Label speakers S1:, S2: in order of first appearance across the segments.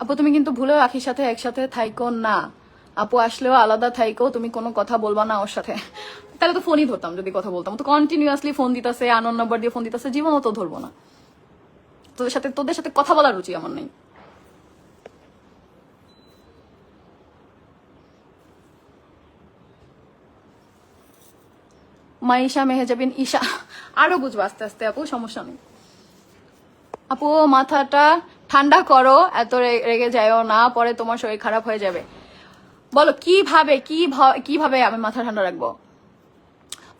S1: আপু, তুমি কিন্তু ভুলেও আখির সাথে একসাথে থাইকো না। আপু, আসলেও আলাদা থাইকো, তুমি কোনো কথা বলবা না ওর সাথে। তাহলে তো ফোনই ধরতাম যদি কথা বলতাম। তো কন্টিনিউয়াসলি ফোন দিতেছে আনন্দ নাম্বার দিয়ে ফোন দিতেছে, জীবনও তো ধরবো না। তোদের সাথে তোদের সাথে কথা বলার রুচি আমার নেই। মাইশা, মেহেজাবিন, ঈশা, আরও বুঝব আস্তে আস্তে, আপু, সমস্যা নেই। আপু, মাথাটা ঠান্ডা করো, এত রেগে যায়ও না, পরে তোমার শরীর খারাপ হয়ে যাবে। বলো, কীভাবে, কি কীভাবে আমি মাথা ঠান্ডা রাখব?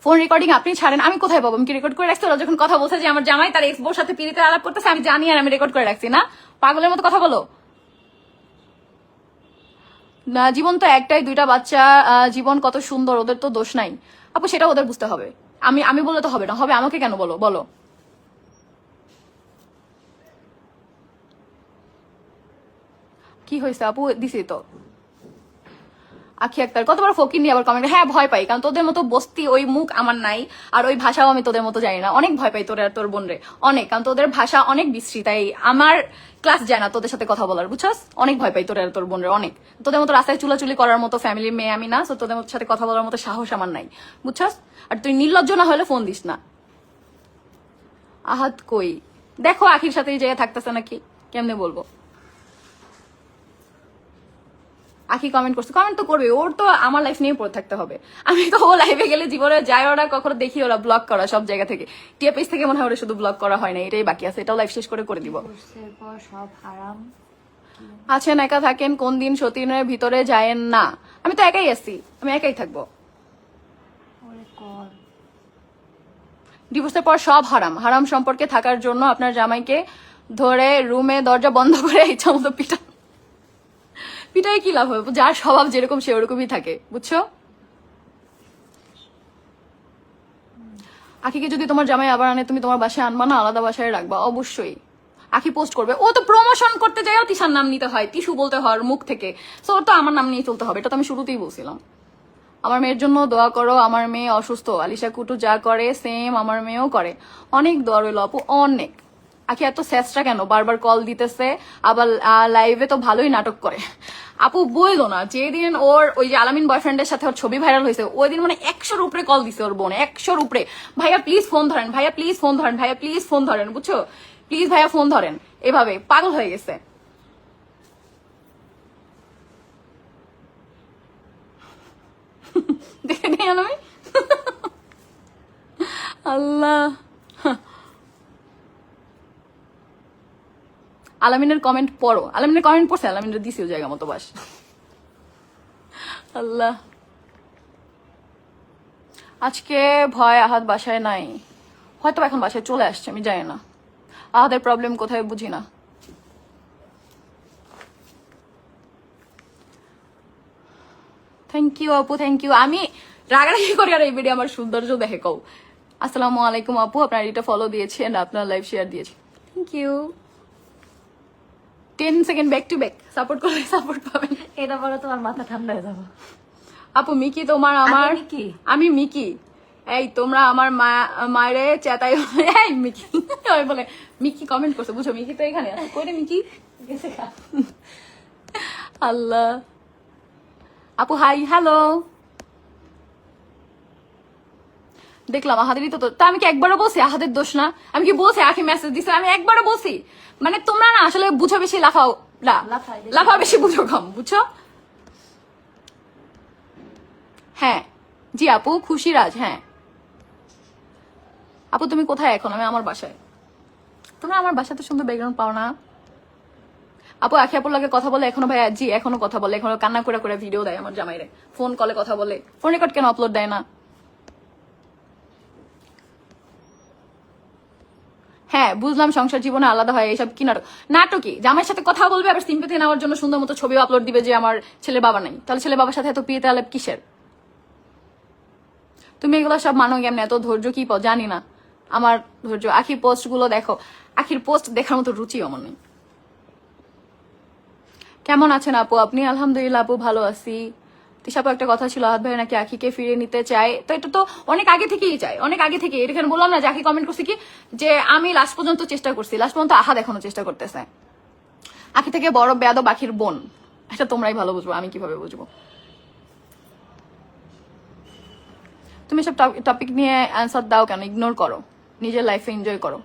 S1: ফোন রেকর্ডিং আপনি ছাড়েন, আমি কোথায় পাবো? আমি কি রেকর্ড করে রাখছি? ওরা যখন কথা বলছে যে আমার জামাই তার এক্সবোর সাথে পিড়িতে আলাপ করতেছে, আমি জানি আর আমি রেকর্ড করে রাখছি, না? পাগলের মতো কথা বলো। না, জীবন তো একটাই, দুইটা বাচ্চা জীবন কত সুন্দর, ওদের তো দোষ নাই। আপু, সেটা ওদের বুঝতে হবে। আমি আমি বললে তো হবে না, হবে আমাকে কেন বলো? বলো। কি হয়েছে আপু? দিছি তো। আখি আক্তার, কতবার ফকির নিয়ে আবার কমেন্ট হ্যাঁ ভয় পাই, কারণ তোদের মতো বস্তি ওই মুখ আমার নাই, আর ওই ভাষাও আমি তোদের মতো জানি না। অনেক ভয় পাই তোর তোর বোন রে অনেক, কারণ তোদের ভাষা অনেক বিশ্রী, তাই আমার ক্লাস যায় না তোদের সাথে কথা বলার, বুঝছস? অনেক ভয় পাই তোর তোর বোন রে অনেক। তোদের মতো রাস্তায় চুলাচুলি করার মতো ফ্যামিলির মেয়ে আমি না তো তোদের মতো সাথে কথা বলার মতো সাহস আমার নাই, বুঝছস? আর তুই নির্লজ্জ না হলে ফোন দিস না। আহাত কই? দেখো আখির সাথে এই জায়গায় থাকতেছে নাকি? কেমনে বলব? আখি কমেন্ট করছে। কমেন্ট তো করবে, ওর তো আমার লাইফ নিয়ে পড়ে থাকতে হবে। আমি তো ও লাইভে গেলে জীবনে যায় ওরা, কখনো দেখি ওরা ব্লগ করা সব জায়গা থেকে। টিয়া পেজ থেকে মনে হয় ওরা শুধু ব্লগ করা হয় না, এটাই বাকি আছে, এটাও লাইফ শেষ করে করে দিব। আছেন, একা থাকেন, কোন দিন সতীনের ভিতরে যায়েন না। আমি তো একাই আছি, আমি একাই থাকব। ডিভোর্সের পর সব হারাম। হারাম সম্পর্কে থাকার জন্য আপনার জামাইকে ধরে রুমে দরজা বন্ধ করে ইচ্ছা মতো পিটা পিটাই কি লাভ হবে? যার স্বভাব যেরকম, সে ওরকমই থাকে, বুঝছ? আখিকে যদি তোমার জামাই আবার আনে, তুমি তোমার বাসায় আনবা না? আলাদা বাসায় রাখবা? অবশ্যই। আখি পোস্ট করবে। ও তো প্রমোশন করতে যাইও, তিশার নাম নিতে হয় টিস্যু বলতে হয় মুখ থেকে। সো তো আমার নাম নিয়ে চলতে হবে। এটা তো আমি শুরুতেই বলছিলাম। আমার মেয়ের জন্য দোয়া করো, আমার মেয়ে অসুস্থ। আলিশা কুটু যা করে সেম আমার মেয়েও করে। অনেক দোয়া রইল, আপু, অনেক। আখি এত স্যাসটা কেন? বারবার কল দিতেছে, আবার লাইভে তো ভালোই নাটক করে। আপু, বইলো না, যেদিন ওর ওই যে আলামিন বয়ফ্রেন্ডের সাথে ওর ছবি ভাইরাল হয়েছে ওই দিন মানে একশোর উপরে কল দিছে ওর বোন, একশোর উপরে। ভাইয়া প্লিজ ফোন ধরেন, ভাইয়া প্লিজ ফোন ধরেন, ভাইয়া প্লিজ ফোন ধরেন, বুঝছ? প্লিজ ভাইয়া ফোন ধরেন। এভাবে, পাগল হয়ে গেছে। দেখে নেই আমি আল্লাহ। আলামিনের কমেন্ট পড়ো। আলামিনের কমেন্ট পড়ছে, আলামিনের দিছি জায়গা মতো বাস। আল্লাহ। আজকে ভয় আহাত বাসায় নাই। হয়তো এখন বাসায় চলে আসছে, আমি জানি না। আহাদের প্রবলেম কোথায় বুঝি না। থ্যাংক ইউ আপু থ্যাংক ইউ আমি রাগারাগি করি আর এই ভিডিও আমার সৌন্দর্য দেখে, কও। আসসালামু আলাইকুম আপু, আপনার এটা ফলো দিয়েছেন, আপনার লাইভ শেয়ার দিয়েছি thank you ten second back to back support করলে সাপোর্ট পাবেন
S2: এটা বলে তোমার মাথা ঠান্ডা হয়ে যাব।
S1: আপু মিকি তোমার আমার
S2: আমি মিকি?
S1: আমি মিকি। এই তোমরা আমার মায়েরে চেতাই এই মিকি। ওই বলে মিকি কমেন্ট করছে বুঝছ মিকি তো এখানে আছে। কই রে মিকি?
S2: গেছে।
S1: আল্লাহ। আপু হাই হ্যালো দেখলাম আহাদেরই তো। তা আমি কি একবারও বলছি? আহাদের দোষ না। আমি কি বলছি? আখি মেসেজ দিছে। আমি একবারও বলছি। মানে তোমরা না আসলে বুঝো বেশি লাফাও না।
S2: লাফাই বেশি।
S1: লাফাও বেশি বুঝো কম বুঝছ? হ্যাঁ। জি আপু খুশি রাজ হ্যাঁ। আপু তুমি কোথায় এখন? আমি আমার বাসায়। তোমরা আমার বাসাতে সুন্দর ব্যাকগ্রাউন্ড পাও না। আপু আখি আপুর লাগে কথা বলে এখনও ভাই জি এখনও কথা বলে। এখনও কান্না করে করে ভিডিও দেয় আমার জামাইরে। ফোন কলে কথা বলে। ফোন রেকর্ড কেন আপলোড দেয় না? হ্যাঁ বুঝলাম সংসার জীবনে আলাদা হয় এইসব কি নাটক নাটকই। জামাইয়ের সাথে কথা বলবে আবার সিম্পেথি নেওয়ার জন্য সুন্দর মতো ছবি আপলোড দিবে যে আমার ছেলের বাবা নাই। তাহলে ছেলে বাবার সাথে এত পিয়েতে আলাপ কিসের? তুমি এগুলো সব মানো কেমনে? এত ধৈর্য কি জানি না। আমার ধৈর্য। আখির পোস্টগুলো দেখো। আখির পোস্ট দেখার মতো রুচি আমার নেই। কেমন আছেন আপু? আপনি? আলহামদুলিল্লাহ আপু, ভালো আছি। তিশাপু একটা কথা ছিল, আহাত ভাই নাকি আখিকে ফিরে নিতে চায়। তো এটা তো অনেক আগে থেকেই চাই অনেক আগে থেকে এখানে বললাম না যে আখি কমেন্ট করছি কি? যে আমি লাস্ট পর্যন্ত চেষ্টা করছি লাস্ট পর্যন্ত আহাদ এখনও চেষ্টা করতেছে। আখি থেকে বড় বেয়াদব আখির বোন। এটা তোমরাই ভালো বুঝব, আমি কীভাবে বুঝব? তুমি সব টপিক নিয়ে অ্যান্সার দাও কেন? ইগনোর করো। নিজের লাইফে এনজয় করো।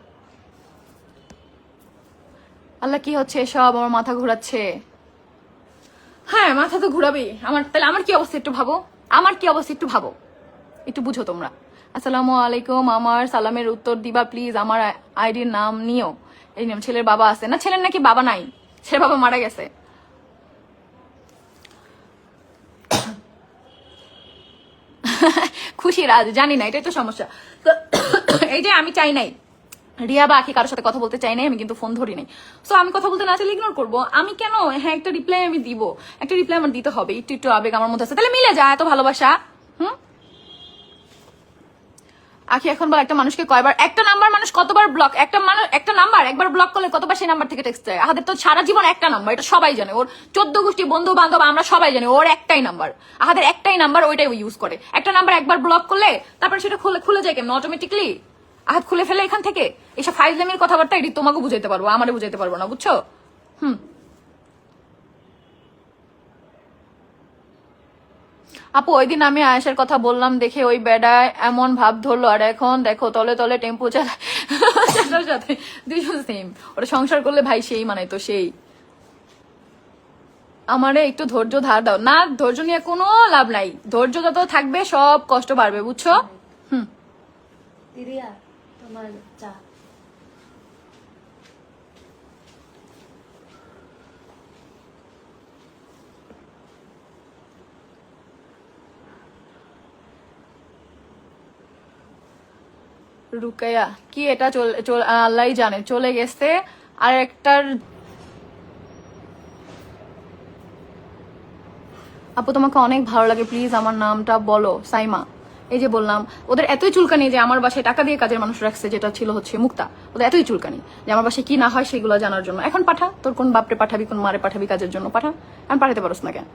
S1: আল্লাহ কি হচ্ছে? এসব আমার মাথা ঘোরাচ্ছে। হ্যাঁ মাথা তো ঘুরাবেই আমার, তাহলে আমার কি অবস্থা একটু ভাবো? আমার কি অবস্থা একটু ভাবো। একটু বুঝো তোমরা। আসসালামু আলাইকুম, আমার সালামের উত্তর দিবা প্লিজ আমার আইডির নাম নিও। এই নাম ছেলের বাবা আছে। না, ছেলের নাকি বাবা নাই? ছেলের বাবা মারা গেছে। খুশি রাজ জানি না, এটাই তো সমস্যা। তো এইটাই আমি চাই নাই। রিয়া বা আখি কারোর সাথে কথা বলতে চাই নাই, আমি কিন্তু ফোন ধরি নাই। সো আমি কথা বলতে না চাইলে ইগনোর করব। আমি কেন? হ্যাঁ একটা রিপ্লাই আমি দিব। একটা রিপ্লাই আমার দিতে হবে। একটু একটু আবেগ আমার মধ্যে আছে। তাহলে মিলে যায়, এত ভালোবাসা। হুম? আখি এখন বল একটা মানুষকে কয়বার, একটা নাম্বার মানুষ কতবার ব্লক একটা মানুষ, একটা নাম্বার একবার ব্লক করলে কতবার সেই নাম্বার থেকে টেক্সট যায় আমাদের তো সারা জীবন একটা নাম্বার এটা সবাই জানে। ওর চোদ্দ গোষ্ঠী বন্ধু বান্ধব আমরা সবাই জানি, ওর একটাই নাম্বার আমাদের একটাই নাম্বার ওইটাই ইউজ করে। একটা নাম্বার একবার ব্লক করলে, তারপর সেটা খুলে খুলে যায় কেমন? অটোমেটিকলি আহাত খুলে ফেলে এখান থেকে? এসব ফাইজলামির কথাবার্তা এটি তোমাকে বুঝাইতে পারব, আমারে বুঝাইতে পারব না, বুঝছ? হুম। আপু ওই দিন আমি আয়েশের কথা বললাম দেখে ওই বেডায় এমন ভাব ধরলো, আর এখন দেখো তলে তলে টেম্পো চালায় সাথে দুজন সেম ওটা সংসার করলে ভাই সেই মানে তো সেই। আমারে একটু ধৈর্য ধার দাও। না, ধৈর্য নিয়ে কোনো লাভ নাই। ধৈর্য যত থাকবে সব কষ্ট বাড়বে, বুঝছ? হুম।
S2: তোমার চা।
S1: রুকাইয়া, কি এটা চল আল্লাহ জানে। চলে গেছে আর একটার আপু, তোমাকে অনেক ভালো লাগে। প্লিজ আমার নামটা বলো, সাইমা। এই যে বললাম, ওদের এতই চুলকানি যে আমার বাসায় টাকা দিয়ে কাজের মানুষ রাখছে, যেটা ছিল হচ্ছে মুক্তা, ওদের এতই চুলকানি যে আমার বাসায় কি না হয় সেগুলো জানার জন্য। এখন পাঠা, তোর কোন বাপরে পাঠাবি, কোন মারে পাঠাবি কাজের জন্য? পাঠা আমি পাঠাতে পারোস না কেন?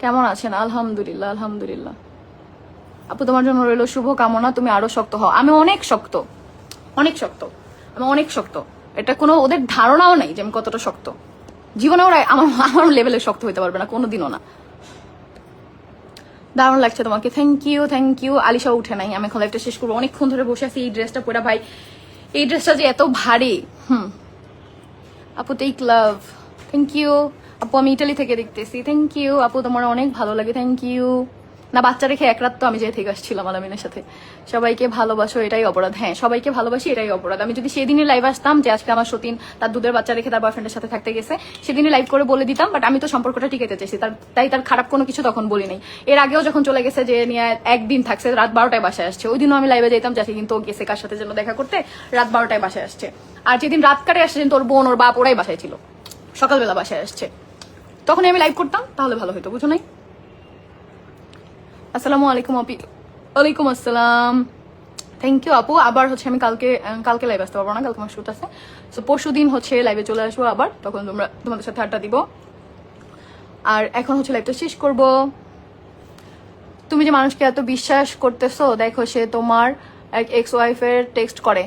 S1: কেমন আছেন? আলহামদুলিল্লাহ আলহামদুলিল্লাহ। আপু, তোমার জন্য রইল শুভ কামনা তুমি আরও শক্ত হও। আমি অনেক শক্ত অনেক শক্ত, আমি অনেক শক্ত। এটা কোনো ওদের ধারণাও নেই যে আমি কতটা শক্ত। জীবনে ওরা আমার আমার লেভেলে শক্ত হইতে পারবে না, কোনোদিনও না। দারুণ লাগছে তোমাকে। Thank you thank you Alisha উঠে নাই। আমি এখন লাইফটা শেষ করব। অনেকক্ষণ ধরে বসে আছি এই ড্রেসটা পরে। ভাই, এই ড্রেসটা যে এত ভারী, হুম। আপু টেক লাভ থ্যাংক ইউ আপু, আমি ইটালি থেকে দেখতেছি। থ্যাংক ইউ আপু, তোমার অনেক ভালো লাগে। থ্যাংক ইউ না বাচ্চা রেখে এক রাত তো আমি যে থেকে আসছিলাম আলামিনের সাথে। সবাইকে ভালোবাসো, এটাই অপরাধ। হ্যাঁ সবাইকে ভালোবাসি, এটাই অপরাধ। আমি যদি সেদিনই লাইভ আসতাম যে আজকে আমার সতীন তার দুধের বাচ্চা রেখে তার বয়ফ্রেন্ডের সাথে থাকতে গেছে, সেদিনই লাইভ করে বলে দিতাম বাট আমি তো সম্পর্কটা টিকাতে চাইছি। তার, তাই তার খারাপ কোনো কিছু তখন বলি নাই। এর আগেও যখন চলে গেছে যে নিয়ে একদিন থাকছে, রাত বারোটায় বাসায় আসছে। ওই দিনও আমি লাইভে যেতাম যাতে কিন্তু গেছে কার সাথে যেন দেখা করতে, রাত বারোটায় বাসায় আসছে। আর যেদিন রাত কাটে আসছে তোর বোন, ওর বাপ ওরাই বাসায় ছিল। সকালবেলা বাসায় আসছে। তখনই আমি লাইভ করতাম, তাহলে ভালো হতো বুঝো নাই? আসসালামু আলাইকুম, আপি। ওয়ালাইকুম আসসালাম। থ্যাংক ইউ আপু। আবার হচ্ছে আমি কালকে কালকে লাইভ আসতে পারব না, কালকে আমার শুট আছে। সো পরশু দিন হচ্ছে লাইভে চলে আসব আবার, তখন তোমরা, তোমাদের সাথে আড্ডা দিব। আর এখন হচ্ছে লাইভটা শেষ করব। তুমি যে মানুষকে এত বিশ্বাস করতেছো, দেখো সে তোমার এক এক্স ওয়াইফের টেক্সট করে।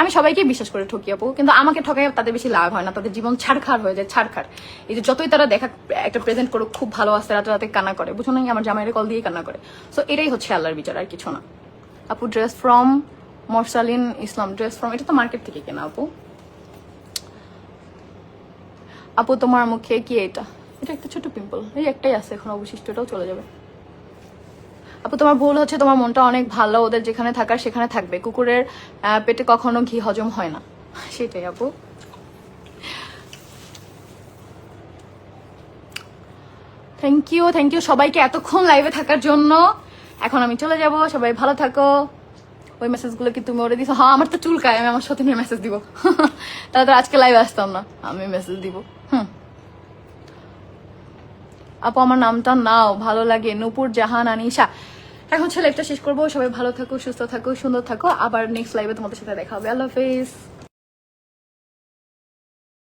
S1: আমি সবাইকে বিশ্বাস করে ঠকি, আপু। কিন্তু আমাকে ঠকাই তাদের বেশি লাভ হয় না। তাদের জীবন ছাড়খাড় হয়ে যায় ছাড়খাড় এই যে যতই তারা দেখা, একটা প্রেজেন্ট করুক, খুব ভালো আসতে রাতে রাতে কান্না করে। বুঝো নাই? আমার জামাইয়ের কল দিয়ে কান্না করে। সো এটাই হচ্ছে আল্লাহর বিচার, আর কিছু না। আপু dress from Morsalin Islam dress from এটা তো মার্কেট থেকে কেনা, আপু। আপু, তোমার মুখে কি এটা? এটা একটা ছোট পিম্পল এই একটাই আছে এখন, অবশিষ্ট, এটাও চলে যাবে। আপু, তোমার ভুল হচ্ছে, তোমার মনটা অনেক ভালো, ওদের যেখানে থাকার সেখানে থাকবে। কুকুরের পেটে কখনো ঘি হজম হয় না। সেটাই, আপু। থ্যাংক ইউ থ্যাংক ইউ সবাইকে এতক্ষণ লাইভে থাকার জন্য। এখন আমি চলে যাব, সবাই ভালো থাকো। ওই মেসেজগুলো কি তুমি ওরে দিছো? হ্যাঁ আমার তো চুলকায়, আমি আমার সাথে নিয়ে মেসেজ দিব। তাহলে তো আজকে লাইভে আসতাম না, আমি মেসেজ দিব। আপু, আমার নামটা নাও, ভালো লাগে। নূপুর, জাহান, আনিশা। এখন ছেলে একটা শেষ করব। সবাই ভালো থাকো, সুস্থ থাকো, সুন্দর থাকো। আবার নেক্সট লাইভে তোমাদের সাথে দেখা হবে। আল্লাহ হাফেজ।